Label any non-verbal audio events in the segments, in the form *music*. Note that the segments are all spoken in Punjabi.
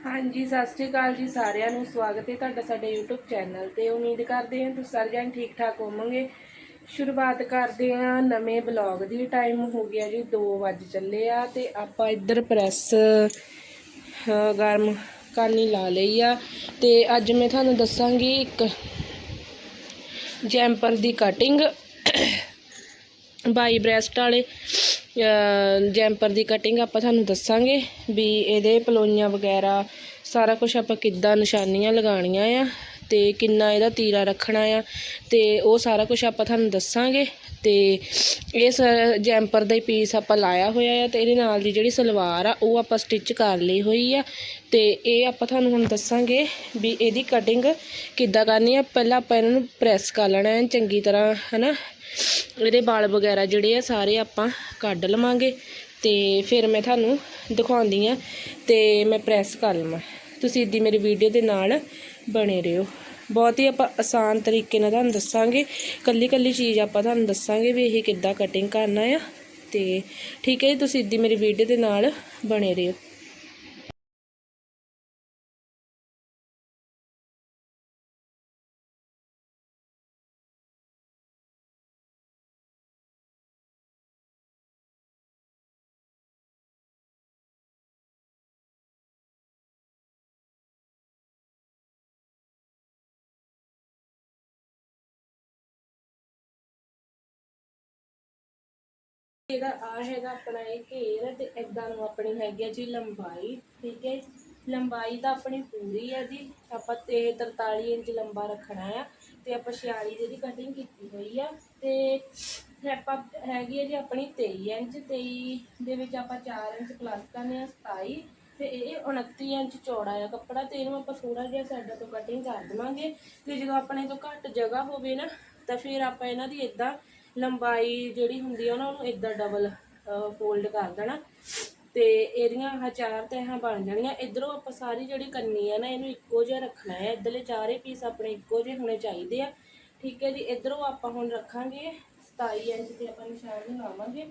ਹਾਂਜੀ, ਸਤਿ ਸ਼੍ਰੀ ਅਕਾਲ ਜੀ ਸਾਰਿਆਂ ਨੂੰ। ਸਵਾਗਤ ਹੈ ਤੁਹਾਡਾ ਸਾਡੇ YouTube ਚੈਨਲ ਤੇ। ਉਮੀਦ ਕਰਦੇ ਹਾਂ ਤੁਸੀਂ ਸਾਰੇ ਜਣ ਠੀਕ ਠਾਕ ਹੋਵੋਗੇ। ਸ਼ੁਰੂਆਤ ਕਰਦੇ ਹਾਂ ਨਵੇਂ ਬਲੌਗ ਦੀ। ਟਾਈਮ ਹੋ ਗਿਆ ਜੀ 2 ਵਜ ਚੱਲੇ ਆ ਤੇ ਆਪਾਂ ਇੱਧਰ ਪ੍ਰੈਸ ਗਰਮ ਕਰਨੀ ਲਾ ਲਈ ਆ। ਤੇ ਅੱਜ ਮੈਂ ਤੁਹਾਨੂੰ ਦੱਸਾਂਗੀ ਇੱਕ ਜੈਂਪਰ ਦੀ ਕਟਿੰਗ *coughs* ਬਾਈ ਬ੍ਰੈਸਟ ਵਾਲੇ। ਜੈਂਪਰ ਦੀ ਕਟਿੰਗ ਆਪਾਂ ਤੁਹਾਨੂੰ ਦੱਸਾਂਗੇ ਵੀ ਇਹਦੇ ਪਲੋਈਆਂ ਵਗੈਰਾ ਸਾਰਾ ਕੁਝ ਆਪਾਂ ਕਿੱਦਾਂ ਨਿਸ਼ਾਨੀਆਂ ਲਗਾਉਣੀਆਂ ਆ ਤੇ ਕਿੰਨਾ ਇਹਦਾ ਤੀਰਾ ਰੱਖਣਾ ਆ ਤੇ ਉਹ ਸਾਰਾ ਕੁਝ ਆਪਾਂ ਤੁਹਾਨੂੰ ਦੱਸਾਂਗੇ ਤੇ ਇਸ ਜੈਂਪਰ ਦਾ ਹੀ ਪੀਸ ਆਪਾਂ ਲਾਇਆ ਹੋਇਆ ਆ ਤੇ ਇਹਦੇ ਨਾਲ ਦੀ ਜਿਹੜੀ ਸਲਵਾਰ ਆ ਉਹ ਆਪਾਂ ਸਟਿਚ ਕਰ ਲਈ ਹੋਈ ਆ ਤੇ ਇਹ ਆਪਾਂ ਤੁਹਾਨੂੰ ਹੁਣ ਦੱਸਾਂਗੇ ਵੀ ਇਹਦੀ ਕਟਿੰਗ ਕਿੱਦਾਂ ਕਰਨੀ ਆ। ਪਹਿਲਾਂ ਆਪਾਂ ਇਹਨਾਂ ਨੂੰ ਪ੍ਰੈਸ ਕਰ ਲੈਣਾ ਹੈ ਚੰਗੀ ਤਰ੍ਹਾਂ, ਹਨਾ? ਇਹਦੇ ਵਾਲ ਵਗੈਰਾ ਜਿਹੜੇ ਆ, ਸਾਰੇ ਆਪਾਂ ਕੱਢ ਲਵਾਂਗੇ ਤੇ ਫਿਰ ਮੈਂ ਤੁਹਾਨੂੰ ਦਿਖਾਉਂਦੀ ਆ ਤੇ ਮੈਂ ਪ੍ਰੈਸ ਕਰ ਲਵਾਂ। ਤੁਸੀਂ ਇੱਦੀ ਮੇਰੀ ਵੀਡੀਓ ਦੇ ਨਾਲ ਬਣੇ ਰਹੋ। ਬਹੁਤ ਹੀ ਆਪਾਂ ਆਸਾਨ ਤਰੀਕੇ ਨਾਲ ਤੁਹਾਨੂੰ ਦੱਸਾਂਗੇ। ਕੱਲੀ ਕੱਲੀ ਚੀਜ਼ ਆਪਾਂ ਤੁਹਾਨੂੰ ਦੱਸਾਂਗੇ ਵੀ ਇਹ ਕਿੱਦਾਂ ਕਟਿੰਗ ਕਰਨਾ ਆ। ਤੇ ਠੀਕ ਹੈ ਜੀ, ਤੁਸੀਂ ਇੱਦੀ ਮੇਰੀ ਵੀਡੀਓ ਦੇ ਨਾਲ ਬਣੇ ਰਹੋ। ਇਹਦਾ ਆ ਹੈਗਾ ਆਪਣਾ ਇਹ ਘੇਰ ਤੇ ਇਦਾਂ ਨੂੰ ਆਪਣੀ ਹੈਗੀ ਆ ਜੀ ਲੰਬਾਈ, ਠੀਕ ਹੈ ਲੰਬਾਈ ਤਾਂ ਆਪਣੀ ਪੂਰੀ ਹੈ ਜੀ। ਆਪਾਂ ਤੇ 43 ਇੰਚ ਲੰਬਾ ਰੱਖਣਾ ਆ ਤੇ ਆਪਾਂ 46 ਦੀ ਕਟਿੰਗ ਕੀਤੀ ਹੋਈ ਆ ਤੇ ਆਪਾਂ ਹੈਗੀ ਹੈ ਜੀ ਆਪਣੀ 23 ਇੰਚ 23 ਦੇ ਵਿੱਚ ਆਪਾਂ 4 ਇੰਚ ਪਲੱਸ ਕਰਨੇ ਆ 27 ਤੇ ਇਹ 29 ਇੰਚ ਚੌੜਾ ਆ ਕੱਪੜਾ ਤੇ ਇਹਨੂੰ ਆਪਾਂ ਥੋੜਾ ਜਿਹਾ ਸਾਈਡਾਂ ਤੋਂ ਕਟਿੰਗ ਕਰ ਦੇਵਾਂਗੇ ਤੇ ਜਦੋਂ ਆਪਣੇ ਤੋਂ ਘੱਟ ਜਗ੍ਹਾ ਹੋਵੇ ਨਾ ਤਾਂ ਫਿਰ ਆਪਾਂ ਇਹਨਾਂ ਦੀ ਇਦਾਂ ਲੰਬਾਈ ਜਿਹੜੀ ਹੁੰਦੀ ਆ ਨਾ, ਉਹਨੂੰ ਇਦਾਂ ਡਬਲ ਫੋਲਡ ਕਰ ਦੇਣਾ। ਤੇ ਇਹਦੀਆਂ ਆਹ ਚਾਰ ਤਹਾਂ ਬਣ ਜਾਣੀਆਂ। ਇਧਰੋਂ ਆਪਾਂ ਸਾਰੀ ਜਿਹੜੀ ਕੰਨੀ ਆ ਨਾ, ਇਹਨੂੰ ਇੱਕੋ ਜਿਹਾ ਰੱਖਣਾ ਹੈ। ਇਧਰਲੇ ਚਾਰੇ ਪੀਸ ਆਪਣੇ ਇੱਕੋ ਜਿਹੇ ਹੋਣੇ ਚਾਹੀਦੇ ਆ। ਠੀਕ ਹੈ ਜੀ, ਇਧਰੋਂ ਆਪਾਂ ਹੁਣ ਰੱਖਾਂਗੇ 27 ਇੰਚ ਤੇ ਆਪਾਂ ਨਿਸ਼ਾਨ ਲਗਾਵਾਂਗੇ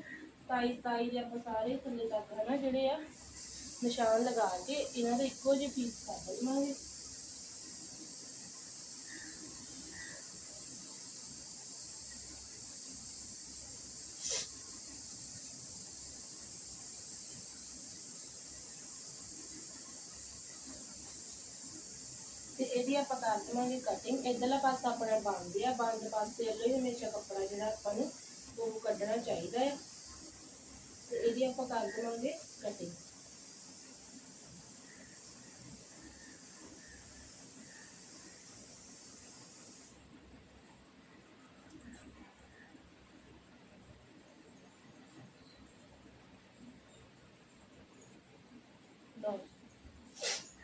27 27 ਦੇ ਆਪਾਂ ਸਾਰੇ ਥੱਲੇ ਤੱਕ ਹਨਾ, ਜਿਹੜੇ ਆ ਨਿਸ਼ਾਨ ਲਗਾ ਕੇ ਇਹਨਾਂ ਦੇ ਇੱਕੋ ਜਿਹੇ ਪੀਸ ਕਰ ਦੇਵਾਂਗੇ ਤੇ ਇਹਦੀ ਆਪਾਂ ਕਟਿੰਗ ਇਧਰਲਾ ਪਾਸਾ ਆਪਣਾ ਬੰਦ ਆ। ਬੰਦ ਪਾਸੇ ਵੱਲੋਂ ਹੀ ਹਮੇਸ਼ਾ ਕੱਪੜਾ ਜਿਹੜਾ ਆਪਾਂ ਨੂੰ ਉਹ ਕੱਢਣਾ ਚਾਹੀਦਾ ਹੈ ਤੇ ਇਹਦੀ ਆਪਾਂ ਕਰ ਦੇਵਾਂਗੇ ਕਟਿੰਗ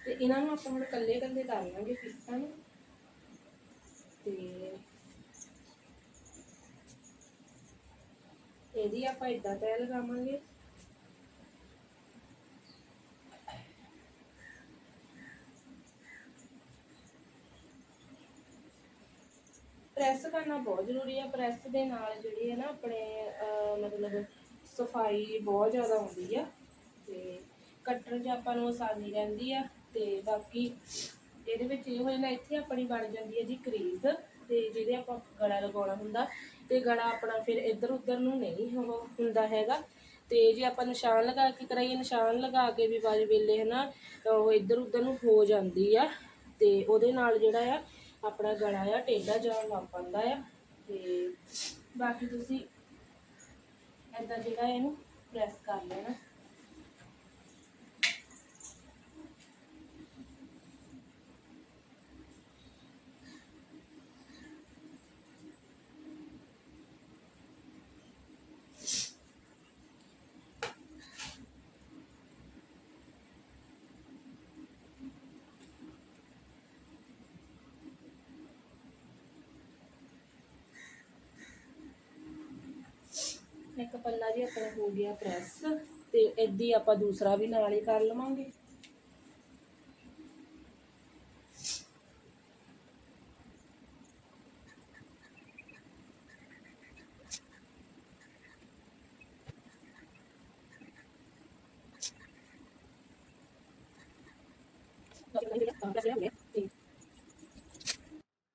ਤੇ ਇਹਨਾਂ ਨੂੰ ਆਪਾਂ ਹੁਣ ਇਕੱਲੇ ਇਕੱਲੇ ਕਰ ਲਾਂਗੇ ਪੀਸਾਂ ਨੂੰ। ਤੇ ਇਹਦੀ ਆਪਾਂ ਇਦਾਂ ਤੈ ਲਗਾਵਾਂਗੇ। ਪ੍ਰੈਸ ਕਰਨਾ ਬਹੁਤ ਜ਼ਰੂਰੀ ਹੈ ਪ੍ਰੈਸ ਦੇ ਨਾਲ ਜਿਹੜੀ ਹੈ ਨਾ ਆਪਣੇ ਅਹ, ਮਤਲਬ ਸਫ਼ਾਈ ਬਹੁਤ ਜ਼ਿਆਦਾ ਹੁੰਦੀ ਆ ਤੇ ਕਟਰ 'ਚ ਆਪਾਂ ਨੂੰ ਆਸਾਨੀ ਰਹਿੰਦੀ ਆ ਤੇ ਬਾਕੀ ਇਹਦੇ ਵਿੱਚ ਇਹ ਹੋ ਜਾਂਦਾ, ਇੱਥੇ ਆਪਣੀ ਬਣ ਜਾਂਦੀ ਹੈ ਜੀ ਕਰੀਜ਼ ਤੇ ਜਿਹਦੇ ਆਪਾਂ ਗਲਾ ਲਗਾਉਣਾ ਹੁੰਦਾ ਤੇ ਗਲਾ ਆਪਣਾ ਫਿਰ ਇੱਧਰ ਉੱਧਰ ਨੂੰ ਨਹੀਂ ਉਹ ਹੁੰਦਾ ਹੈਗਾ ਤੇ ਜੇ ਆਪਾਂ ਨਿਸ਼ਾਨ ਲਗਾ ਕੇ ਕਰਾਈਏ, ਨਿਸ਼ਾਨ ਲਗਾ ਕੇ ਵੀ ਬਾਜ ਵੇਲੇ ਹਨਾ ਉਹ ਇੱਧਰ ਉੱਧਰ ਨੂੰ ਹੋ ਜਾਂਦੀ ਆ ਤੇ ਉਹਦੇ ਨਾਲ ਜਿਹੜਾ ਆ, ਆਪਣਾ ਗਲਾ ਆ, ਟੇਢਾ ਜਾਣ ਲੱਗ ਪੈਂਦਾ ਆ ਤੇ ਬਾਕੀ ਤੁਸੀਂ ਏਦਾਂ ਜਿਹੜਾ ਇਹਨੂੰ ਪ੍ਰੈਸ ਕਰ ਲੈਣਾ। ਇੱਕ ਪੱਲਾ ਜੀ ਆਪਣਾ ਹੋ ਗਿਆ ਪ੍ਰੈਸ ਤੇ ਏਦੀ ਆਪਾਂ ਦੂਸਰਾ ਵੀ ਨਾਲ ਹੀ ਕਰ ਲਵਾਂਗੇ।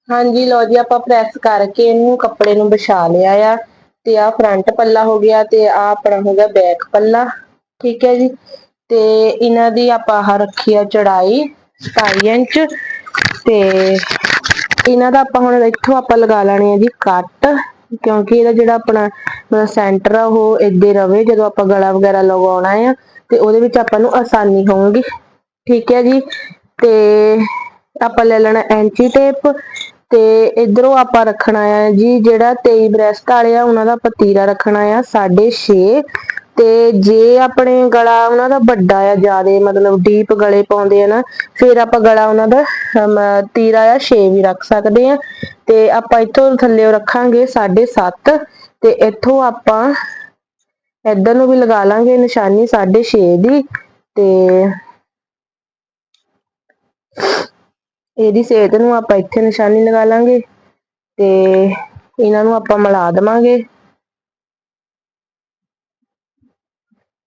ਹਾਂਜੀ ਲੋ ਜੀ, ਆਪਾਂ ਪ੍ਰੈਸ ਕਰਕੇ ਇਹਨੂੰ ਕੱਪੜੇ ਨੂੰ ਵਿਛਾ ਲਿਆ ਆ। ਤੇ ਆ ਫਰੰਟ ਪੱਲਾ ਹੋ ਗਿਆ ਤੇ ਆ ਆਪਣਾ ਹੋ ਗਿਆ ਬੈਕ ਪੱਲਾ, ਠੀਕ ਹੈ ਜੀ। ਤੇ ਇਹਨਾਂ ਦੀ ਆਪਾਂ ਆਹ ਰੱਖੀ ਆ ਚੜਾਈ 27 ਇੰਚ ਤੇ ਇਹਨਾਂ ਦਾ ਆਪਾਂ ਹੁਣ ਇੱਥੋਂ ਆਪਾਂ ਲਗਾ ਲੈਣੀ ਹੈ ਜੀ ਕੱਟ, ਕਿਉਂਕਿ ਇਹਦਾ ਜਿਹੜਾ ਆਪਣਾ ਸੈਂਟਰ ਆ ਉਹ ਏਦੇ ਰਵੇ ਜਦੋਂ ਆਪਾਂ ਗਲਾ ਵਗੈਰਾ ਲਗਾਉਣਾ ਆ ਤੇ ਉਹਦੇ ਵਿੱਚ ਆਪਾਂ ਨੂੰ ਆਸਾਨੀ ਹੋਊਗੀ, ਠੀਕ ਹੈ ਜੀ। ਤੇ ਆਪਾਂ ਲੈ ਲੈਣਾ ਐਂਚੀ ਟੇਪ ਤੇ ਇਧਰੋਂ ਆਪਾਂ ਰੱਖਣਾ ਆ ਜੀ, ਜਿਹੜਾ 23 ਬ੍ਰੈਸਟ ਵਾਲੇ ਆ, ਉਹਨਾਂ ਦਾ ਆਪਾਂ ਤੀਰਾ ਰੱਖਣਾ ਆ 6.5 ਤੇ ਜੇ ਆਪਣੇ ਗਲਾ ਉਹਨਾਂ ਦਾ ਵੱਡਾ ਆ, ਜਿਆਦੇ ਮਤਲਬ ਡੀਪ ਗਲੇ ਪਾਉਂਦੇ ਆ ਨਾ, ਫਿਰ ਆਪਾਂ ਗਲਾ ਉਹਨਾਂ ਦਾ ਤੀਰਾ ਆ 6 ਵੀ ਰੱਖ ਸਕਦੇ ਆ। ਤੇ ਆਪਾਂ ਇੱਥੋਂ ਥੱਲੇ ਰੱਖਾਂਗੇ 7.5 ਤੇ ਇੱਥੋਂ ਆਪਾਂ ਇੱਧਰ ਨੂੰ ਵੀ ਲਗਾ ਲਾਂਗੇ ਨਿਸ਼ਾਨੀ 6.5 ਦੀ। ਤੇ ਇਹਦੀ ਸਿਹਤ ਨੂੰ ਆਪਾਂ ਇੱਥੇ ਨਿਸ਼ਾਨੀ ਲਗਾ ਲਾਂਗੇ ਤੇ ਇਹਨਾਂ ਨੂੰ ਆਪਾਂ ਮਿਲਾ ਦੇਵਾਂਗੇ।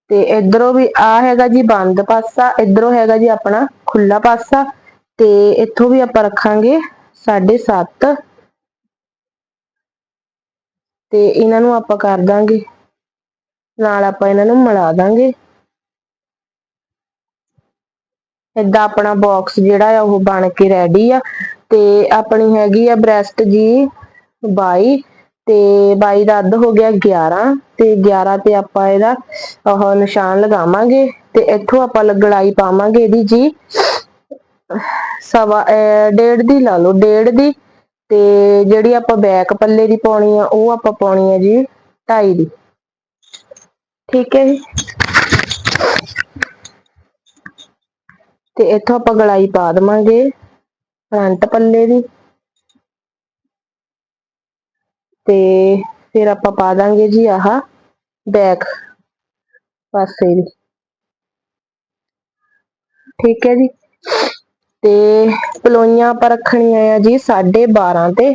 ਤੇ ਇਧਰੋਂ ਵੀ ਆ ਹੈਗਾ ਜੀ ਬੰਦ ਪਾਸਾ, ਇਧਰੋਂ ਹੈਗਾ ਜੀ ਆਪਣਾ ਖੁੱਲਾ ਪਾਸਾ ਤੇ ਇੱਥੋਂ ਵੀ ਆਪਾਂ ਰੱਖਾਂਗੇ 7.5 ਤੇ ਇਹਨਾਂ ਨੂੰ ਆਪਾਂ ਕਰ ਦਾਂਗੇ। ਨਾਲ ਆਪਾਂ ਇਹਨਾਂ ਨੂੰ ਮਿਲਾ ਦਾਂਗੇ। ਏਦਾਂ ਆਪਣਾ ਬਾਕਸ ਜਿਹੜਾ ਆ ਉਹ ਬਣ ਕੇ ਰੈਡੀ ਆ ਤੇ ਆਪਣੀ ਹੈਗੀ ਆ ਬ੍ਰੈਸਟ ਜੀ 22 ਤੇ 22 ਦਾ ਅੱਧ ਹੋ ਗਿਆ 11 ਤੇ 11 ਤੇ ਆਪਾਂ ਇਹਦਾ ਉਹ ਨਿਸ਼ਾਨ ਲਗਾਵਾਂਗੇ ਤੇ ਇੱਥੋਂ ਆਪਾਂ ਲਗੜਾਈ ਪਾਵਾਂਗੇ ਇਹਦੀ ਜੀ ਸਵਾ ਡੇਢ ਦੀ ਲਾ ਲਓ, ਡੇਢ ਦੀ ਤੇ ਜਿਹੜੀ ਆਪਾਂ ਬੈਕ ਪੱਲੇ ਦੀ ਪਾਉਣੀ ਆ ਉਹ ਆਪਾਂ ਪਾਉਣੀ ਆ ਜੀ 2.5 ਦੀ। ਠੀਕ ਹੈ ਜੀ। ਤੇ ਇੱਥੋਂ ਆਪਾਂ ਗਲਾਈ ਪਾ ਦਵਾਂਗੇ, ਫਰੰਟ ਪੱਲੇ ਦੀ। ਤੇ ਫਿਰ ਆਪਾਂ ਪਾ ਦਾਂਗੇ ਜੀ ਆਹ ਬੈਕ ਪਾਸੇ ਦੀ। ਠੀਕ ਹੈ ਜੀ। ਤੇ ਪਲੋਈਆਂ ਆਪਾਂ ਰੱਖਣੀਆਂ ਆ ਜੀ 12.5 ਤੇ।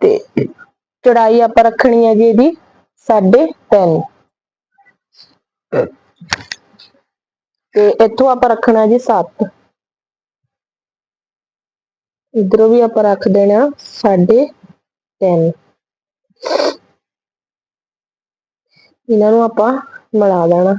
ਤੇ ਚੜਾਈ ਆਪਾਂ ਰੱਖਣੀ ਹੈ ਜੀ ਇਹਦੀ 3.5 ਤੇ ਇੱਥੋਂ ਆਪਾਂ ਰੱਖਣਾ ਜੀ 7 ਇਧਰੋਂ ਵੀ ਆਪਾਂ ਰੱਖ ਦੇਣਾ 3.5 ਇਹਨਾਂ ਨੂੰ ਆਪਾਂ ਮਿਲਾ ਦੇਣਾ।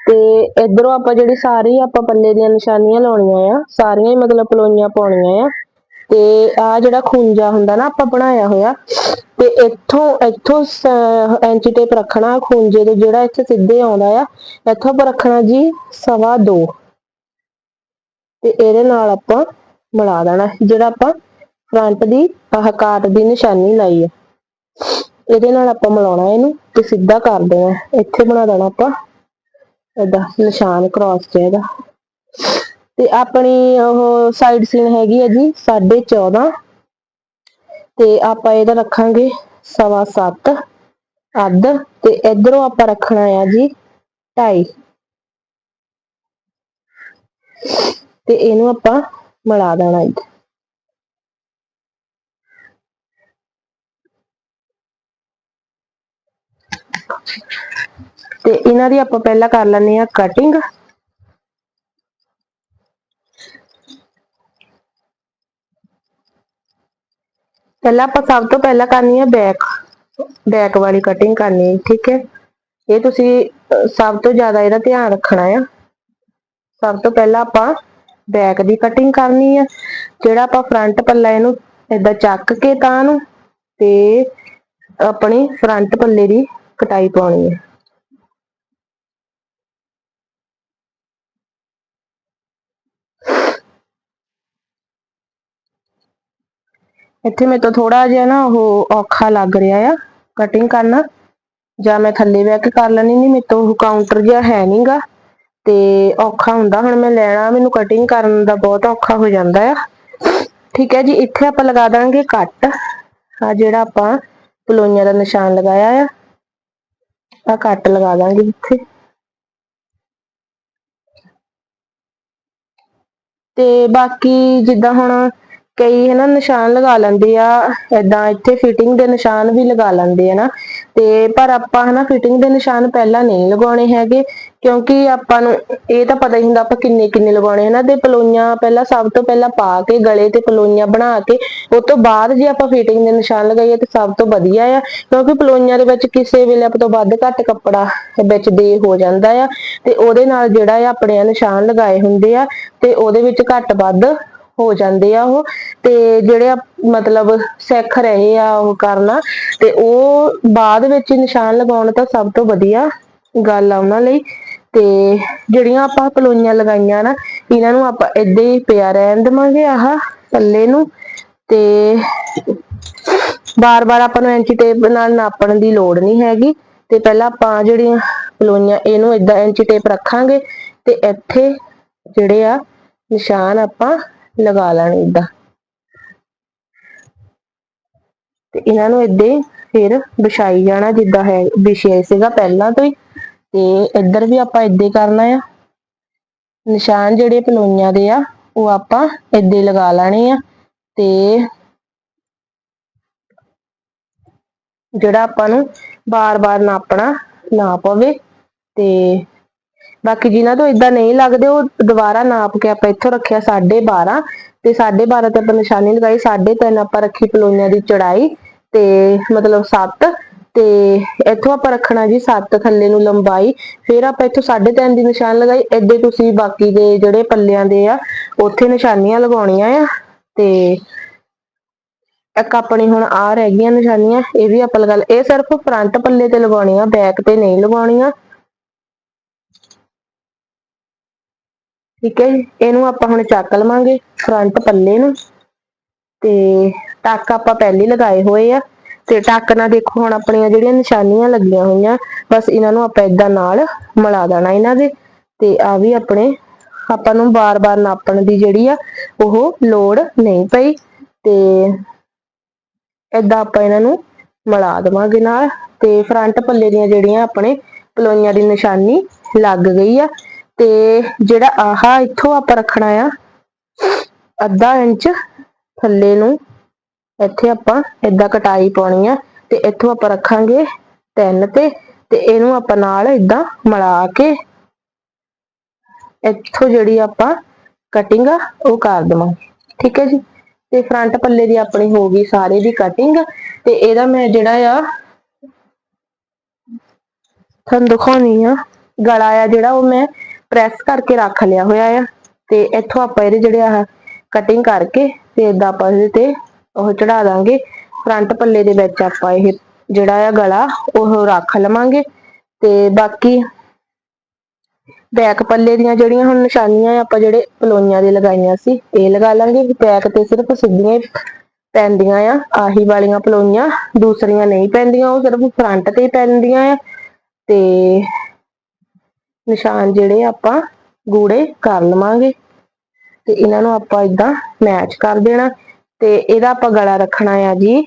ਤੇ ਇਧਰੋਂ ਆਪਾਂ ਜਿਹੜੀ ਸਾਰੀ ਆਪਾਂ ਪੱਲੇ ਦੀਆਂ ਨਿਸ਼ਾਨੀਆਂ ਲਾਉਣੀਆਂ ਆ, ਸਾਰੀਆਂ ਹੀ ਮਤਲਬ ਪਲੋਈਆਂ ਪਾਉਣੀਆਂ ਆ। ਤੇ ਆ ਜਿਹੜਾ ਖੁੰਜਾ ਹੁੰਦਾ ਨਾ ਆਪਾਂ ਬਣਾਇਆ ਹੋਇਆ, ਤੇ ਇੱਥੋਂ ਇੱਥੋਂ ਐਂਚੀ ਟੇਪ ਰੱਖਣਾ ਖੁੰਜੇ ਦੇ ਜਿਹੜਾ ਇੱਥੇ ਸਿੱਧੇ ਆਉਂਦਾ ਆ, ਇੱਥੋਂ ਆਪਾਂ ਰੱਖਣਾ ਜੀ ਸਵਾ 2 ਤੇ ਇਹਦੇ ਨਾਲ ਆਪਾਂ ਮਿਲਾ ਦੇਣਾ, ਜਿਹੜਾ ਆਪਾਂ ਫਰੰਟ ਦੀ ਆਹ ਕਾਟ ਦੀ ਨਿਸ਼ਾਨੀ ਲਾਈ ਆ। ਇਹਦੇ ਨਾਲ ਆਪਾਂ ਮਿਲਾਉਣਾ ਇਹਨੂੰ ਤੇ ਸਿੱਧਾ ਕਰ ਦੇਣਾ। ਇੱਥੇ ਬਣਾ ਦੇਣਾ ਆਪਾਂ ਏਦਾਂ ਨਿਸ਼ਾਨ ਕ੍ਰਾਸ ਤੇ ਇਹਦਾ। ਤੇ ਆਪਣੀ ਉਹ ਸਾਈਡ ਸੀਨ ਹੈਗੀ ਹੈ ਜੀ 14.5 ਤੇ ਆਪਾਂ ਇਹਦਾ ਰੱਖਾਂਗੇ ਸਵਾ 7 ਅੱਧ। ਤੇ ਇਧਰੋਂ ਆਪਾਂ ਰੱਖਣਾ ਆ ਜੀ 2.5 ਤੇ ਇਹਨੂੰ ਆਪਾਂ ਮਿਲਾ ਦੇਣਾ ਇੱਥੇ ਤੇ ਇਹਨਾਂ ਦੀ ਆਪਾਂ ਪਹਿਲਾਂ ਕਰ ਲੈਂਦੇ ਆ ਕਟਿੰਗ ਪਹਿਲਾਂ ਆਪਾਂ ਸਭ ਤੋਂ ਪਹਿਲਾਂ ਕਰਨੀ ਹੈ ਬੈਕ ਬੈਕ ਵਾਲੀ ਕਟਿੰਗ ਕਰਨੀ ਹੈ, ਠੀਕ ਹੈ? ਇਹ ਤੁਸੀਂ ਸਭ ਤੋਂ ਜ਼ਿਆਦਾ ਇਹਦਾ ਧਿਆਨ ਰੱਖਣਾ ਆ। ਸਭ ਤੋਂ ਪਹਿਲਾਂ ਆਪਾਂ ਬੈਕ ਦੀ ਕਟਿੰਗ ਕਰਨੀ ਹੈ। ਜਿਹੜਾ ਆਪਾਂ ਫਰੰਟ ਪੱਲਾ ਇਹਨੂੰ ਏਦਾਂ ਚੱਕ ਕੇ ਤਾਂ ਨੂੰ ਤੇ ਆਪਣੀ ਫਰੰਟ ਪੱਲੇ ਦੀ ਕਟਾਈ ਪਾਉਣੀ ਹੈ। ਇੱਥੇ ਮੇਰੇ ਤੋਂ ਥੋੜਾ ਜਿਹਾ ਨਾ ਉਹ ਔਖਾ ਲੱਗ ਰਿਹਾ ਆ ਕਟਿੰਗ ਕਰਨਾ। ਜਾਂ ਮੈਂ ਥੱਲੇ ਬਹਿ ਕੇ ਕਰ ਲੈਣੀ ਨਹੀਂ ਮੇਰੇ ਤੋਂ ਉਹ ਕਾਊਂਟਰ ਜਿਹਾ ਹੈ ਨਹੀਂਗਾ ਤੇ ਔਖਾ ਹੁੰਦਾ, ਹੁਣ ਮੈਂ ਲੈਣਾ, ਮੈਨੂੰ ਕਟਿੰਗ ਕਰਨ ਦਾ ਬਹੁਤ ਔਖਾ ਹੋ ਜਾਂਦਾ ਆ। ਠੀਕ ਹੈ ਜੀ, ਇੱਥੇ ਆਪਾਂ ਲਗਾ ਦਾਂਗੇ ਕੱਟ ਆ ਜਿਹੜਾ ਆਪਾਂ ਪਲੋਈਆਂ ਦਾ ਨਿਸ਼ਾਨ ਲਗਾਇਆ ਆ ਆ ਕੱਟ ਲਗਾ ਦਾਂਗੇ ਇੱਥੇ। ਤੇ ਬਾਕੀ ਜਿੱਦਾਂ ਹੁਣ ਕਈ ਹਨਾ ਨਿਸ਼ਾਨ ਲਗਾ ਲੈਂਦੇ ਆ, ਏਦਾਂ ਇੱਥੇ ਫਿਟਿੰਗ ਦੇ ਨਿਸ਼ਾਨ ਵੀ ਲਗਾ ਲੈਂਦੇ ਆ ਨਾ, ਤੇ ਪਰ ਆਪਾਂ ਹਨਾ ਫਿਟਿੰਗ ਦੇ ਨਿਸ਼ਾਨ ਪਹਿਲਾਂ ਨਹੀਂ ਲਗਾਉਣੇ ਹੈਗੇ, ਕਿਉਂਕਿ ਆਪਾਂ ਨੂੰ ਇਹ ਤਾਂ ਪਤਾ ਹੀ ਹੁੰਦਾ ਆਪਾਂ ਕਿੰਨੇ ਕਿੰਨੇ ਲਗਾਉਣੇ ਹਨਾ, ਤੇ ਪਲੋਈਆਂ ਪਹਿਲਾਂ ਸਭ ਤੋਂ ਪਹਿਲਾਂ ਪਾ ਕੇ ਗਲੇ ਤੇ ਪਲੋਈਆਂ ਬਣਾ ਕੇ, ਉਸ ਤੋਂ ਬਾਅਦ ਜੇ ਆਪਾਂ ਫਿਟਿੰਗ ਦੇ ਨਿਸ਼ਾਨ ਲਗਾਈਏ ਤੇ ਸਭ ਤੋਂ ਵਧੀਆ ਆ, ਕਿਉਂਕਿ ਪਲੋਈਆਂ ਦੇ ਵਿੱਚ ਕਿਸੇ ਵੇਲੇ ਆਪ ਤੋਂ ਵੱਧ ਘੱਟ ਕੱਪੜਾ ਵਿੱਚ ਦੇ ਹੋ ਜਾਂਦਾ ਆ, ਤੇ ਉਹਦੇ ਨਾਲ ਜਿਹੜਾ ਆ ਆਪਣੇ ਨਿਸ਼ਾਨ ਲਗਾਏ ਹੁੰਦੇ ਆ, ਤੇ ਉਹਦੇ ਵਿੱਚ ਘੱਟ ਵੱਧ ਹੋ ਜਾਂਦੇ ਆ ਉਹ ਤੇ ਜਿਹੜੇ ਮਤਲਬ ਸਿੱਖ ਰਹੇ ਆ ਉਹ ਕਰਨਾ ਤੇ ਉਹ ਬਾਅਦ ਵਿੱਚ ਨਿਸ਼ਾਨ ਲਗਾਉਣ ਤਾਂ ਸਭ ਤੋਂ ਵਧੀਆ ਗੱਲ ਆ ਉਹਨਾਂ ਲਈ ਤੇ ਜਿਹੜੀਆਂ ਆਪਾਂ ਪਲੋਈਆਂ ਲਗਾਈਆਂ ਨਾ, ਇਹਨਾਂ ਨੂੰ ਆਪਾਂ ਏਦਾਂ ਹੀ ਪਿਆ ਰਹਿਣ ਦੇਵਾਂਗੇ ਆਹ ਥੱਲੇ ਨੂੰ ਤੇ ਬਾਰ-ਬਾਰ ਆਪਾਂ ਨੂੰ ਐਂਚੀ ਟੇਪ ਨਾਲ ਨਾਪਣ ਦੀ ਲੋੜ ਨਹੀਂ ਹੈਗੀ ਤੇ ਪਹਿਲਾਂ ਆਪਾਂ ਜਿਹੜੀਆਂ ਪਲੋਈਆਂ ਇਹਨੂੰ ਏਦਾਂ ਐਂਚੀ ਟੇਪ ਰੱਖਾਂਗੇ ਤੇ ਇੱਥੇ ਜਿਹੜੇ ਆ ਨਿਸ਼ਾਨ ਆਪਾਂ ਲਗਾ ਲੈਣੇ ਏਦਾਂ। ਤੇ ਇਹਨਾਂ ਨੂੰ ਏਦਾਂ ਫਿਰ ਵਿਛਾਈ ਜਾਣਾ ਜਿੱਦਾਂ ਹੈ, ਵਿਛਿਆ ਸੀਗਾ ਪਹਿਲਾਂ ਤੋਂ ਹੀ। ਤੇ ਇੱਧਰ ਵੀ ਆਪਾਂ ਏਦਾਂ ਕਰਨਾ ਆ। ਨਿਸ਼ਾਨ ਜਿਹੜੇ ਪਲੋਈਆਂ ਦੇ ਆ, ਉਹ ਆਪਾਂ ਏਦਾਂ ਲਗਾ ਲੈਣੇ ਆ। ਤੇ ਜਿਹੜਾ ਆਪਾਂ ਨੂੰ ਬਾਰ-ਬਾਰ ਨਾਪਣਾ ਨਾ ਪਵੇ ਤੇ ਬਾਕੀ ਜਿਨ੍ਹਾਂ ਤੋਂ ਇਦਾਂ ਨਹੀਂ ਲੱਗਦੇ, ਉਹ ਦੁਬਾਰਾ ਨਾਪ ਕੇ ਆਪਾਂ ਇੱਥੋਂ ਰੱਖਿਆ 12.5 ਤੇ 12.5 ਤੇ ਆਪਾਂ ਨਿਸ਼ਾਨੀ ਲਗਾਈ 3.5 ਆਪਾਂ ਰੱਖੀ ਪਲੋਈਆਂ ਦੀ ਚੜਾਈ, ਤੇ ਮਤਲਬ 7 ਤੇ ਇੱਥੋਂ ਆਪਾਂ ਰੱਖਣਾ ਜੀ 7 ਥੱਲੇ ਨੂੰ ਲੰਬਾਈ, ਫਿਰ ਆਪਾਂ ਇੱਥੋਂ 3.5 ਦੀ ਨਿਸ਼ਾਨ ਲਗਾਈ ਏਦਾਂ ਤੁਸੀਂ ਬਾਕੀ ਦੇ ਜਿਹੜੇ ਪੱਲਿਆਂ ਦੇ ਆ, ਉੱਥੇ ਨਿਸ਼ਾਨੀਆਂ ਲਗਾਉਣੀਆਂ ਆ, ਤੇ ਇੱਕ ਆਪਣੀ ਹੁਣ ਆ ਰਹਿ ਗਈਆਂ ਨਿਸ਼ਾਨੀਆਂ, ਇਹ ਵੀ ਆਪਾਂ ਲਗਾ ਇਹ ਸਿਰਫ ਫਰੰਟ ਪੱਲੇ ਤੇ ਲਗਾਉਣੀਆਂ, ਬੈਕ ਤੇ ਨਹੀਂ ਲਗਾਉਣੀਆਂ। ਠੀਕ ਹੈ ਜੀ, ਇਹਨੂੰ ਆਪਾਂ ਹੁਣ ਚੱਕ ਲਵਾਂਗੇ ਫਰੰਟ ਪੱਲੇ ਨੂੰ ਤੇ ਟੱਕ ਆਪਾਂ ਪਹਿਲੇ ਲਗਾਏ ਹੋਏ ਆ ਤੇ ਟੱਕ ਨਾਲ ਦੇਖੋ ਹੁਣ ਆਪਣੀਆਂ ਜਿਹੜੀਆਂ ਨਿਸ਼ਾਨੀਆਂ ਲੱਗੀਆਂ ਹੋਈਆਂ, ਬਸ ਇਹਨਾਂ ਨੂੰ ਆਪਾਂ ਇਦਾਂ ਨਾਲ ਮਿਲਾ ਦੇਣਾ ਇਹਨਾਂ ਦੇ ਤੇ ਆ ਵੀ ਆਪਣੇ ਆਪਾਂ ਨੂੰ ਬਾਰ-ਬਾਰ ਨਾਪਣ ਦੀ ਜਿਹੜੀ ਆ ਉਹ ਲੋੜ ਨਹੀਂ ਪਈ ਤੇ ਏਦਾਂ ਆਪਾਂ ਇਹਨਾਂ ਨੂੰ ਮਿਲਾ ਦੇਵਾਂਗੇ ਨਾਲ ਤੇ ਫਰੰਟ ਪੱਲੇ ਦੀਆਂ ਜਿਹੜੀਆਂ ਆਪਣੇ ਪਲੋਈਆਂ ਦੀ ਨਿਸ਼ਾਨੀ ਲੱਗ ਗਈ ਆ ਤੇ ਜਿਹੜਾ ਆਹਾ ਇੱਥੋਂ ਆਪਾਂ ਰੱਖਣਾ ਆ, ਅੱਧਾ ਇੰਚ ਥੱਲੇ ਨੂੰ, ਇੱਥੇ ਆਪਾਂ ਏਦਾਂ ਕਟਾਈ ਪਾਉਣੀ ਆ ਤੇ ਇੱਥੋਂ ਆਪਾਂ ਰੱਖਾਂਗੇ ਤਿੰਨ ਤੇ ਤੇ ਇਹਨੂੰ ਆਪਾਂ ਨਾਲ ਏਦਾਂ ਮਿਲਾ ਕੇ ਇੱਥੋਂ ਜਿਹੜੀ ਆਪਾਂ ਕਟਿੰਗ ਆ, ਉਹ ਕਰ ਦੇਵਾਂਗੇ। ਠੀਕ ਹੈ ਜੀ? ਤੇ ਫਰੰਟ ਪੱਲੇ ਦੀ ਆਪਣੀ ਹੋ ਗਈ ਸਾਰੇ ਦੀ ਕਟਿੰਗ ਤੇ ਇਹਦਾ ਮੈਂ ਜਿਹੜਾ ਆ, ਤੁਹਾਨੂੰ ਦਿਖਾਉਣੀ ਆ, ਗਲਾ ਆ ਜਿਹੜਾ, ਉਹ ਮੈਂ ਪ੍ਰੈਸ ਕਰਕੇ ਰੱਖ ਲਿਆ ਹੋਇਆ ਆ ਤੇ ਇੱਥੋਂ ਆਪਾਂ ਇਹਦੇ ਜਿਹੜੇ ਆ ਕਟਿੰਗ ਕਰਕੇ ਤੇ ਇਦਾਂ ਆਪਾਂ ਇਹਦੇ ਤੇ ਉਹ ਚੜਾ ਦਾਂਗੇ। ਫਰੰਟ ਪੱਲੇ ਦੇ ਵਿੱਚ ਆਪਾਂ ਇਹ ਜਿਹੜਾ ਆ ਗਲਾ, ਉਹ ਰੱਖ ਲਵਾਂਗੇ ਤੇ ਬਾਕੀ ਬੈਕ ਪੱਲੇ ਦੀਆਂ ਜਿਹੜੀਆਂ ਹੁਣ ਨਿਸ਼ਾਨੀਆਂ ਆਪਾਂ ਜਿਹੜੇ ਪਲੋਈਆਂ ਦੇ ਲਗਾਈਆਂ ਸੀ, ਇਹ ਲਗਾ ਲਾਂਗੇ। ਬੈਕ ਤੇ ਸਿਰਫ ਸਿੱਧੀਆਂ ਪੈਂਦੀਆਂ ਆ, ਆਹੀ ਵਾਲੀਆਂ ਪਲੋਈਆਂ। ਦੂਸਰੀਆਂ ਨਹੀਂ ਪੈਂਦੀਆਂ, ਉਹ ਸਿਰਫ ਫਰੰਟ ਤੇ ਹੀ ਪੈਂਦੀਆਂ ਆ। ਤੇ ਨਿਸ਼ਾਨ ਜਿਹੜੇ ਆਪਾਂ ਗੂੜੇ ਕਰ ਲਵਾਂਗੇ। ਤੇ ਇਹਨਾਂ ਨੂੰ ਆਪਾਂ ਇਦਾਂ ਮੈਚ ਕਰ ਦੇਣਾ। ਤੇ ਇਹਦਾ ਆਪਾਂ ਗਲਾ ਰੱਖਣਾ ਆ ਜੀ।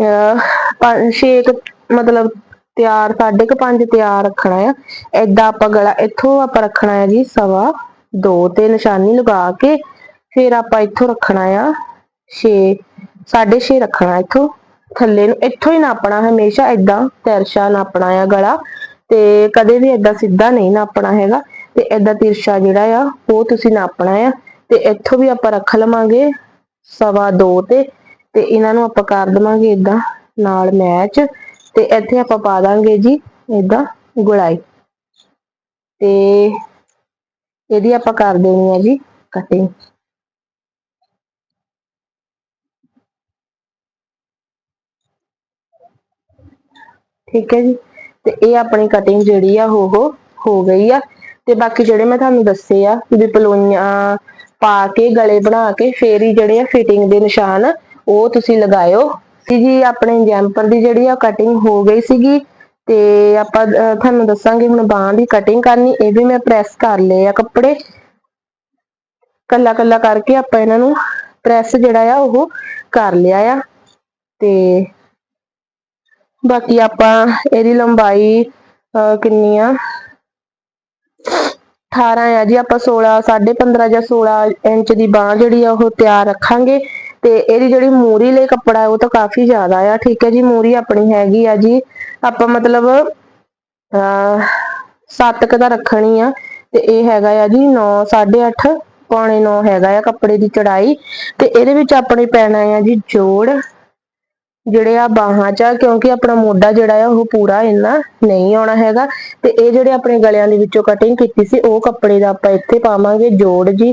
ਅਹ ਛੇ ਕੁ ਮਤਲਬ ਤਿਆਰ, ਸਾਢੇ ਕੁ ਪੰਜ ਤਿਆਰ ਰੱਖਣਾ ਆ। ਏਦਾਂ ਆਪਾਂ ਗਲਾ ਇੱਥੋਂ ਆਪਾਂ ਰੱਖਣਾ ਆ ਜੀ ਸਵਾ ਦੋ ਤੇ ਨਿਸ਼ਾਨੀ ਲਗਾ ਕੇ। ਫਿਰ ਆਪਾਂ ਇੱਥੋਂ ਰੱਖਣਾ ਆ 6 6.5 ਰੱਖਣਾ ਇੱਥੋਂ। ਥੱਲੇ ਨੂੰ ਇੱਥੋਂ ਹੀ ਨਾਪਣਾ, ਹਮੇਸ਼ਾ ਏਦਾਂ ਤਿਰਛਾ ਨਾਪਣਾ ਆ ਗਲਾ। ਤੇ ਕਦੇ ਵੀ ਏਦਾਂ ਸਿੱਧਾ ਨਹੀਂ ਨਾਪਣਾ ਹੈਗਾ ਤੇ ਏਦਾਂ ਤਿਰਛਾ ਜਿਹੜਾ ਆ, ਉਹ ਤੁਸੀਂ ਨਾਪਣਾ ਆ ਤੇ ਇੱਥੋਂ ਵੀ ਆਪਾਂ ਰੱਖ ਲਵਾਂਗੇ ਸਵਾ ਦੋ ਤੇ ਤੇ ਇਹਨਾਂ ਨੂੰ ਆਪਾਂ ਕਰ ਦਵਾਂਗੇ ਏਦਾਂ ਨਾਲ ਮੈਚ ਤੇ ਇੱਥੇ ਆਪਾਂ ਪਾ ਦਾਂਗੇ ਜੀ ਏਦਾਂ ਗੁਲਾਈ ਤੇ ਇਹਦੀ ਆਪਾਂ ਕਰ ਦੇਣੀ ਆ ਜੀ ਕਟਿੰਗ ਠੀਕ ਹੈ ਜੀ। ਤੇ ਇਹ ਆਪਣੀ ਕਟਿੰਗ ਜਿਹੜੀ ਆ ਉਹ ਹੋ ਗਈ ਆ। ਤੇ ਬਾਕੀ ਜਿਹੜੇ ਮੈਂ ਤੁਹਾਨੂੰ ਦੱਸੇ ਆ ਵੀ ਪਲੋਈਆਂ ਪਾ ਕੇ, ਗਲੇ ਬਣਾ ਕੇ, ਫੇਰ ਹੀ ਜਿਹੜੇ ਆ ਫਿਟਿੰਗ ਦੇ ਨਿਸ਼ਾਨ, ਉਹ ਤੁਸੀਂ ਲਗਾਇਓ। ਜੀ ਆਪਣੇ ਜੈਂਪਰ ਦੀ ਜਿਹੜੀ ਆ ਕਟਿੰਗ ਹੋ ਗਈ ਸੀਗੀ, ਤੇ ਆਪਾਂ ਤੁਹਾਨੂੰ ਦੱਸਾਂਗੇ ਹੁਣ ਬਾਹਾਂ ਦੀ ਕਟਿੰਗ ਕਰਨੀ, ਇਹ ਵੀ ਮੈਂ ਪ੍ਰੈਸ ਕਰ ਲਏ ਆ ਕੱਪੜੇ। ਕੱਲਾ ਕੱਲਾ ਕਰਕੇ ਆਪਾਂ ਇਹਨਾਂ ਨੂੰ ਪ੍ਰੈਸ ਜਿਹੜਾ ਆ ਉਹ ਕਰ ਲਿਆ ਆ। ਤੇ ਬਾਕੀ ਆਪਾਂ ਇਹਦੀ ਲੰਬਾਈ ਅਹ, ਕਿੰਨੀ ਆ? 18 ਆ ਜੀ ਆਪਾਂ 16 15.5 ਜਾਂ 16 ਇੰਚ ਦੀ ਬਾਹ ਜਿਹੜੀ ਆ ਉਹ ਤਿਆਰ ਰੱਖਾਂਗੇ। ਤੇ ਇਹਦੀ ਜਿਹੜੀ ਮੂਰੀ ਲਈ ਕੱਪੜਾ ਉਹ ਤਾਂ ਕਾਫੀ ਜ਼ਿਆਦਾ ਆ। ਠੀਕ ਹੈ ਜੀ ਮੂਰੀ ਆਪਣੀ ਹੈਗੀ ਆ ਜੀ। ਆਪਾਂ ਮਤਲਬ ਅਹ ਸੱਤ ਕੁ ਦਾ ਰੱਖਣੀ ਆ। ਤੇ ਇਹ ਹੈਗਾ ਆ ਜੀ 9 8.5 ਪੌਣੇ 9 ਹੈਗਾ ਆ ਕੱਪੜੇ ਦੀ ਚੜਾਈ। ਤੇ ਇਹਦੇ ਵਿੱਚ ਆਪਣੇ ਪੈਣਾ ਆ ਜੀ ਜੋੜ। ਜਿਹੜੇ ਆ ਬਾਹਾਂ ਚ ਆ, ਕਿਉਂਕਿ ਆਪਣਾ ਮੋਢਾ ਜਿਹੜਾ ਆ ਉਹ ਪੂਰਾ ਇੰਨਾ ਨਹੀਂ ਆਉਣਾ ਹੈਗਾ। ਤੇ ਇਹ ਜਿਹੜੇ ਆਪਣੇ ਗਲਿਆਂ ਦੇ ਵਿੱਚੋਂ ਕਟਿੰਗ ਕੀਤੀ ਸੀ ਉਹ ਕੱਪੜੇ ਦਾ ਆਪਾਂ ਇੱਥੇ ਪਾਵਾਂਗੇ ਜੋੜ ਜੀ।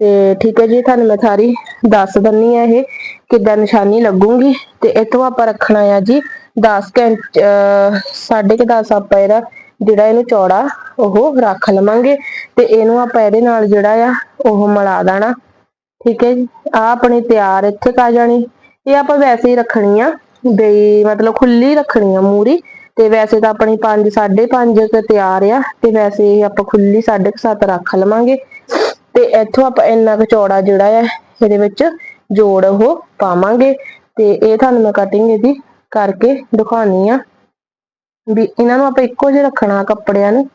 ਤੇ ਠੀਕ ਹੈ ਜੀ ਤੁਹਾਨੂੰ ਮੈਂ ਸਾਰੀ ਦੱਸ ਦਿੰਨੀ ਆ ਇਹ ਕਿੱਦਾਂ ਨਿਸ਼ਾਨੀ ਲੱਗੂਗੀ। ਤੇ ਇਥੋਂ ਆਪਾਂ ਰੱਖਣਾ ਆ ਜੀ 10 ਇੰਚ ਸਾਢੇ ਕੁ 10 ਆਪਾਂ ਇਹਦਾ ਜਿਹੜਾ ਇਹਨੂੰ ਚੌੜਾ ਉਹ ਰੱਖ ਲਵਾਂਗੇ। ਤੇ ਇਹਨੂੰ ਆਪਾਂ ਇਹਦੇ ਨਾਲ ਜਿਹੜਾ ਆ ਉਹ ਮਿਲਾ ਦੇਣਾ। ਠੀਕ ਹੈ ਜੀ ਆ ਆਪਣੀ ਤਿਆਰ ਇੱਥੇ ਕਾ ਜਾਣੀ। ਇਹ ਆਪਾਂ ਵੈਸੇ ਹੀ ਰੱਖਣੀ ਆ, ਬਈ ਮਤਲਬ ਖੁੱਲੀ ਰੱਖਣੀ ਆ ਮੂਰੀ, ਤੇ ਵੈਸੇ ਤਾਂ ਆਪਣੀ 5 5.5 ਕ ਤਿਆਰ ਆ, ਤੇ ਵੈਸੇ ਇਹ ਆਪਾਂ ਖੁੱਲੀ 7.5 ਰੱਖ ਲਵਾਂਗੇ। ਤੇ ਇੱਥੋਂ ਆਪਾਂ ਇੰਨਾ ਕੁ ਚੌੜਾ ਜਿਹੜਾ ਆ, ਇਹਦੇ ਵਿੱਚ ਜੋੜ ਉਹ ਪਾਵਾਂਗੇ, ਤੇ ਇਹ ਤੁਹਾਨੂੰ ਮੈਂ ਕਟਿੰਗ ਇਹਦੀ ਕਰਕੇ ਦਿਖਾਉਣੀ ਆ। ਵੀ ਇਹਨਾਂ ਨੂੰ ਆਪਾਂ ਇੱਕੋ ਜਿਹਾ ਰੱਖਣਾ ਕੱਪੜਿਆਂ ਨੂੰ,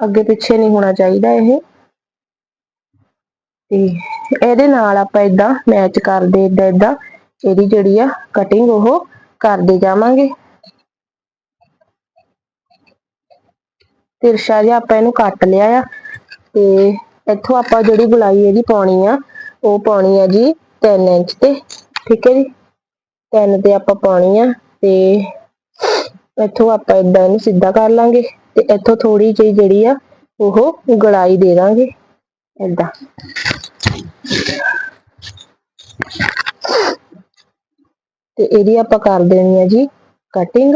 ਅੱਗੇ ਪਿੱਛੇ ਨਹੀਂ ਹੋਣਾ ਚਾਹੀਦਾ ਇਹ। ਤੇ ਇਹਦੇ ਨਾਲ ਆਪਾਂ ਇਦਾਂ ਮੈਚ ਕਰਦੇ ਇਦਾਂ ਇਦਾਂ ਇਹਦੀ ਜਿਹੜੀ ਆ ਕਟਿੰਗ ਉਹ ਕਰਦੇ ਜਾਵਾਂਗੇ। ਤਿਰਸ਼ਾ ਜਿਹਾ ਆਪਾਂ ਇਹਨੂੰ ਕੱਟ ਲਿਆ ਆ ਤੇ ਇੱਥੋਂ ਆਪਾਂ ਜਿਹੜੀ ਗੁਲਾਈ ਇਹਦੀ ਪਾਉਣੀ ਆ, ਉਹ ਪਾਉਣੀ ਆ ਜੀ 3 ਇੰਚ ਤੇ, ਠੀਕ ਹੈ ਜੀ? 3 ਤੇ ਆਪਾਂ ਪਾਉਣੀ ਆ ਤੇ ਇੱਥੋਂ ਆਪਾਂ ਇਦਾਂ ਇਹਨੂੰ ਸਿੱਧਾ ਕਰ ਲਾਂਗੇ ਤੇ ਇੱਥੋਂ ਥੋੜੀ ਜਿਹੀ ਜਿਹੜੀ ਆ ਉਹ ਗਲਾਈ ਦੇ ਦਾਂਗੇ ਇਦਾਂ ਤੇ ਇਹਦੀ ਆਪਾਂ ਕਰ ਦੇਣੀ ਹੈ ਜੀ ਕਟਿੰਗ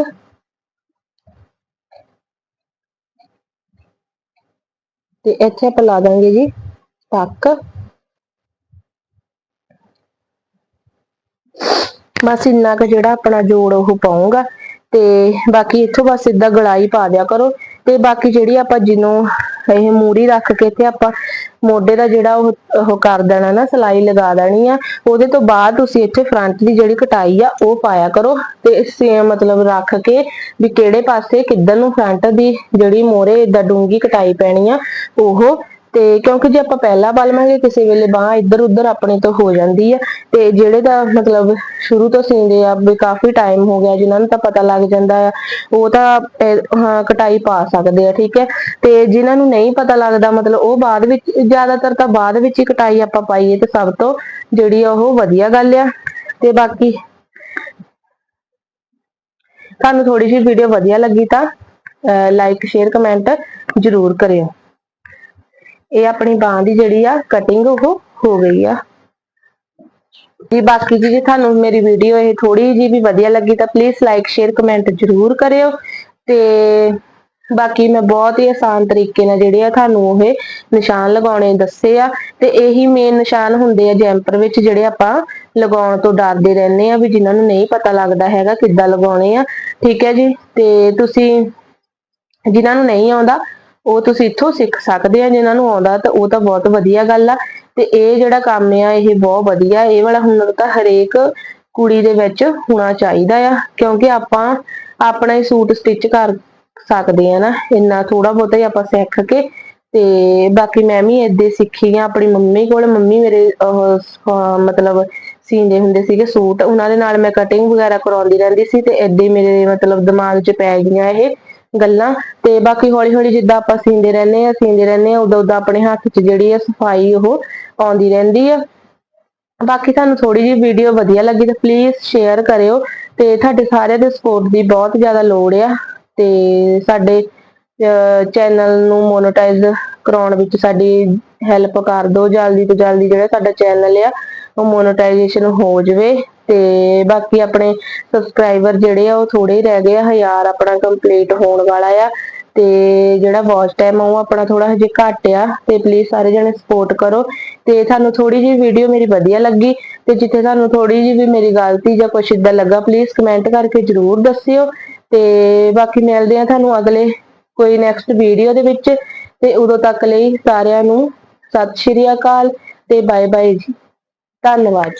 ਤੇ ਇੱਥੇ ਆਪਾਂ ਲਾ ਦਾਂਗੇ ਜੀ ਟੱਕ ਬਸ ਇੰਨਾ ਕੁ ਜਿਹੜਾ ਆਪਣਾ ਜੋੜ ਉਹ ਪਾਉਂਗਾ ਤੇ ਬਾਕੀ ਇੱਥੋਂ ਬਸ ਸਿੱਧਾ ਗਲਾਈ ਪਾ ਦਿਆ ਕਰੋ। ਤੇ ਬਾਕੀ ਜਿਹੜੀ ਆਪਾਂ ਜਿਹਨੂੰ ਇਹ ਮੂਰੀ ਰੱਖ ਕੇ ਤੇ ਆਪਾਂ ਮੋਢੇ ਦਾ ਜਿਹੜਾ ਉਹ ਉਹ ਕਰ ਦੇਣਾ ਨਾ, ਸਲਾਈ ਲਗਾ ਦੇਣੀ ਆ, ਉਹਦੇ ਤੋਂ ਬਾਅਦ ਤੁਸੀਂ ਇੱਥੇ ਫਰੰਟ ਦੀ ਜਿਹੜੀ ਕਟਾਈ ਆ, ਉਹ ਪਾਇਆ ਕਰੋ ਤੇ ਸੇਮ ਮਤਲਬ ਰੱਖ ਕੇ ਵੀ ਕਿਹੜੇ ਪਾਸੇ ਕਿੱਧਰ ਨੂੰ ਫਰੰਟ ਦੀ ਜਿਹੜੀ ਮੋਰੇ ਇਦਾਂ ਡੂੰਗੀ ਕਟਾਈ ਪੈਣੀ ਆ, ਉਹ ਤੇ ਕਿਉਂਕਿ ਜੇ ਆਪਾਂ ਪਹਿਲਾਂ ਪਾਲਵਾਂਗੇ ਕਿਸੇ ਵੇਲੇ ਬਾਹ ਇੱਧਰ ਉੱਧਰ ਆਪਣੇ ਤੋਂ ਹੋ ਜਾਂਦੀ ਆ। ਤੇ ਜਿਹੜੇ ਦਾ ਮਤਲਬ ਸ਼ੁਰੂ ਤੋਂ ਸੀਂਦੇ ਆ, ਵੀ ਕਾਫੀ ਟਾਈਮ ਹੋ ਗਿਆ, ਜਿਨ੍ਹਾਂ ਨੂੰ ਤਾਂ ਪਤਾ ਲੱਗ ਜਾਂਦਾ ਆ, ਉਹ ਤਾਂ ਕਟਾਈ ਪਾ ਸਕਦੇ ਆ, ਠੀਕ ਹੈ? ਤੇ ਜਿਨ੍ਹਾਂ ਨੂੰ ਨਹੀਂ ਪਤਾ ਲੱਗਦਾ, ਮਤਲਬ ਉਹ ਬਾਅਦ ਵਿੱਚ, ਜ਼ਿਆਦਾਤਰ ਤਾਂ ਬਾਅਦ ਵਿੱਚ ਹੀ ਕਟਾਈ ਆਪਾਂ ਪਾਈਏ ਤੇ ਸਭ ਤੋਂ ਜਿਹੜੀ ਆ ਉਹ ਵਧੀਆ ਗੱਲ ਆ। ਤੇ ਬਾਕੀ ਤੁਹਾਨੂੰ ਥੋੜੀ ਜਿਹੀ ਵੀਡੀਓ ਵਧੀਆ ਲੱਗੀ ਤਾਂ ਲਾਈਕ ਸ਼ੇਅਰ ਕਮੈਂਟ ਜ਼ਰੂਰ ਕਰਿਓ। ਇਹ ਆਪਣੀ ਬਾਹ ਦੀ ਜਿਹੜੀ ਆ ਕਟਿੰਗ ਉਹ ਹੋ ਗਈ ਆ। ਜੀ ਬਾਕੀ ਜੀ ਤੁਹਾਨੂੰ ਮੇਰੀ ਵੀਡੀਓ ਇਹ ਥੋੜੀ ਜੀ ਵੀ ਵਧੀਆ ਲੱਗੀ ਤਾਂ ਪਲੀਜ਼ ਲਾਈਕ ਸ਼ੇਅਰ ਕਮੈਂਟ ਜ਼ਰੂਰ ਕਰਿਓ ਤੇ ਬਾਕੀ ਮੈਂ ਬਹੁਤ ਹੀ ਆਸਾਨ ਤਰੀਕੇ ਨਾਲ ਜਿਹੜੇ ਆ ਤੁਹਾਨੂੰ ਉਹ ਨਿਸ਼ਾਨ ਲਗਾਉਣੇ ਦੱਸੇ ਆ ਤੇ ਇਹੀ ਮੇਨ ਨਿਸ਼ਾਨ ਹੁੰਦੇ ਆ ਜੈਂਪਰ ਵਿੱਚ ਜਿਹੜੇ ਆਪਾਂ ਲਗਾਉਣ ਤੋਂ ਡਰਦੇ ਰਹਿੰਦੇ ਆ ਵੀ ਜਿਨ੍ਹਾਂ ਨੂੰ ਨਹੀਂ ਪਤਾ ਲੱਗਦਾ ਹੈਗਾ ਕਿੱਦਾਂ ਲਗਾਉਣੇ ਆ। ਠੀਕ ਹੈ ਜੀ, ਤੇ ਤੁਸੀਂ ਜਿਨ੍ਹਾਂ ਨੂੰ ਨਹੀਂ ਆਉਂਦਾ ਉਹ ਤੁਸੀਂ ਇੱਥੋਂ ਸਿੱਖ ਸਕਦੇ ਆ, ਜਿਨ੍ਹਾਂ ਨੂੰ ਆਉਂਦਾ ਤਾਂ ਉਹ ਤਾਂ ਬਹੁਤ ਵਧੀਆ ਗੱਲ ਆ। ਤੇ ਇਹ ਜਿਹੜਾ ਕੰਮ ਆ, ਇਹ ਬਹੁਤ ਵਧੀਆ, ਇਹ ਵਾਲਾ ਹੁਨਰ ਤਾਂ ਹਰੇਕ ਕੁੜੀ ਦੇ ਵਿੱਚ ਹੋਣਾ ਚਾਹੀਦਾ ਆ, ਕਿਉਂਕਿ ਆਪਾਂ ਆਪਣਾ ਹੀ ਸੂਟ ਸਟਿਚ ਕਰ ਸਕਦੇ ਆ ਨਾ, ਇੰਨਾ ਥੋੜਾ ਬਹੁਤਾ ਹੀ ਆਪਾਂ ਸਿੱਖ ਕੇ, ਤੇ ਬਾਕੀ ਮੈਂ ਵੀ ਏਦਾਂ ਸਿੱਖੀ ਆ, ਆਪਣੀ ਮੰਮੀ ਕੋਲ, ਮੰਮੀ ਮੇਰੇ ਮਤਲਬ ਸੀਂਦੇ ਹੁੰਦੇ ਸੀਗੇ ਸੂਟ, ਉਹਨਾਂ ਦੇ ਨਾਲ ਮੈਂ ਕਟਿੰਗ ਵਗੈਰਾ ਕਰਾਉਂਦੀ ਰਹਿੰਦੀ ਸੀ, ਤੇ ਏਦਾਂ ਮੇਰੇ ਮਤਲਬ ਦਿਮਾਗ 'ਚ ਪੈ ਗਈਆਂ ਇਹ। ਗੱਲਾਂ। ਤੇ ਬਾਕੀ ਹੌਲੀ ਹੌਲੀ ਜਿੱਦਾਂ ਆਪਾਂ ਸੀਂਦੇ ਰਹਿੰਦੇ ਆ ਸੀਂਦੇ ਰਹਿੰਦੇ ਆ ਉਦੋਂ ਉਦੋਂ ਆਪਣੇ ਹੱਥ 'ਚ ਜਿਹੜੀ ਆ ਸਫ਼ਾਈ ਉਹ ਆਉਂਦੀ ਰਹਿੰਦੀ ਆ। ਬਾਕੀ ਤੁਹਾਨੂੰ ਥੋੜੀ ਜਿਹੀ ਵੀਡੀਓ ਵਧੀਆ ਲੱਗੀ ਤਾਂ ਪਲੀਜ਼ ਸ਼ੇਅਰ ਕਰਿਓ। ਤੇ ਤੁਹਾਡੇ ਸਾਰਿਆਂ ਦੇ ਸਪੋਰਟ ਦੀ ਬਹੁਤ ਜ਼ਿਆਦਾ ਲੋੜ ਆ। ਤੇ ਸਾਡੇ ਚੈਨਲ ਨੂੰ ਮੋਨੇਟਾਈਜ਼ ਕਰਾਉਣ ਵਿੱਚ ਸਾਡੀ ਹੈਲਪ ਕਰ ਦਿਓ। ਜਲਦੀ ਤੋਂ ਜਲਦੀ ਜਿਹੜਾ ਸਾਡਾ ਚੈਨਲ ਆ, ਉਹ ਮੋਨੋਟਾਈਜੇਸ਼ਨ ਹੋ ਜਾਵੇ। ਤੇ ਬਾਕੀ ਆਪਣੇ ਸਬਸਕ੍ਰਾਈਬਰ ਜਿਹੜੇ ਆ ਉਹ ਥੋੜੇ ਰਹਿ ਗਏ ਆ, ਹਜ਼ਾਰ ਆਪਣਾ ਕੰਪਲੀਟ ਹੋਣ ਵਾਲਾ ਆ ਤੇ ਜਿਹੜਾ ਵਾਚ ਟਾਈਮ ਆ ਉਹ ਆਪਣਾ ਥੋੜਾ ਹਜੇ ਘੱਟ ਆ ਤੇ ਪਲੀਜ਼ ਸਾਰੇ ਜਣੇ ਸਪੋਰਟ ਕਰੋ ਤੇ ਤੁਹਾਨੂੰ ਥੋੜੀ ਜਿਹੀ ਵੀਡੀਓ ਮੇਰੀ ਵਧੀਆ ਲੱਗੀ ਤੇ ਜਿੱਥੇ ਤੁਹਾਨੂੰ ਥੋੜੀ ਜਿਹੀ ਵੀ ਮੇਰੀ ਗਲਤੀ ਜਾਂ ਕੁਛ ਇਦਾਂ ਲੱਗਾ ਪਲੀਜ਼ ਕਮੈਂਟ ਕਰਕੇ ਜਰੂਰ ਦੱਸਿਓ ਤੇ ਬਾਕੀ ਮਿਲਦੇ ਆ ਤੁਹਾਨੂੰ ਅਗਲੇ ਕੋਈ ਨੈਕਸਟ ਵੀਡੀਓ ਦੇ ਵਿੱਚ ਤੇ ਉਦੋਂ ਤੱਕ ਲਈ ਸਾਰਿਆਂ ਨੂੰ ਸਤਿ ਸ਼੍ਰੀ ਅਕਾਲ ਤੇ ਬਾਏ ਬਾਏ ਜੀ, ਧੰਨਵਾਦ।